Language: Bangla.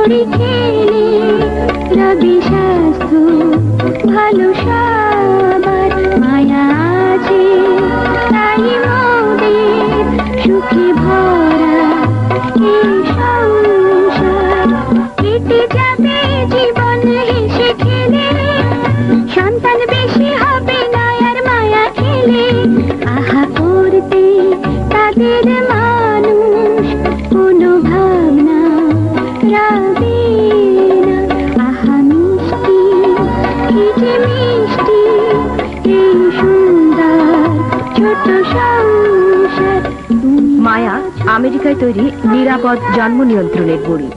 বড়ি খেলে রবি স্বাস্থ্য ভালো সবার মায়া আছে। তাই মোদের সুখে ভরা মায়া আমেরিকায় তৈরি নিরাপদ জন্ম নিয়ন্ত্রণের বড়ি